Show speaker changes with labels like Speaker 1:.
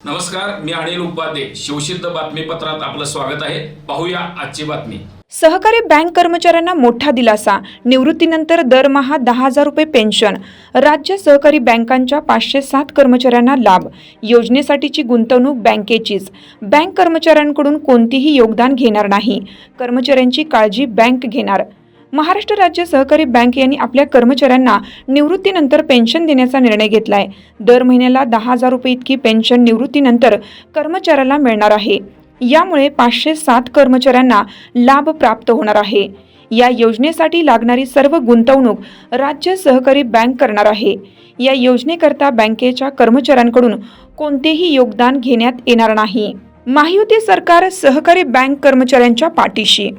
Speaker 1: नमस्कार मी अनिल उपाध्ये. शिवसिद्ध बातमीपत्रात आपलं स्वागत आहे. पाहूया आजची बातमी.
Speaker 2: सहकारी बँक कर्मचाऱ्यांना मोठा दिलासा. निवृत्तीनंतर दरमहा दहा हजार रुपये पेन्शन. राज्य सहकारी बँकांच्या पाचशे सात कर्मचाऱ्यांना लाभ. योजनेसाठीची गुंतवणूक बँकेचीच. बँक कर्मचाऱ्यांकडून कोणतीही योगदान घेणार नाही. कर्मचाऱ्यांची काळजी बँक घेणार. महाराष्ट्र राज्य सहकारी बँक यांनी आपल्या कर्मचाऱ्यांना निवृत्तीनंतर पेन्शन देण्याचा निर्णय घेतला आहे दर महिन्याला दहा हजार रुपये इतकी पेन्शन निवृत्तीनंतर कर्मचाऱ्याला मिळणार आहे. यामुळे पाचशे सात कर्मचाऱ्यांना लाभ प्राप्त होणार आहे. या योजनेसाठी लागणारी सर्व गुंतवणूक राज्य सहकारी बँक करणार आहे. या योजनेकरता बँकेच्या कर्मचाऱ्यांकडून कोणतेही योगदान घेण्यात येणार नाही. महायुती सरकार सहकारी बँक कर्मचाऱ्यांच्या पाठीशी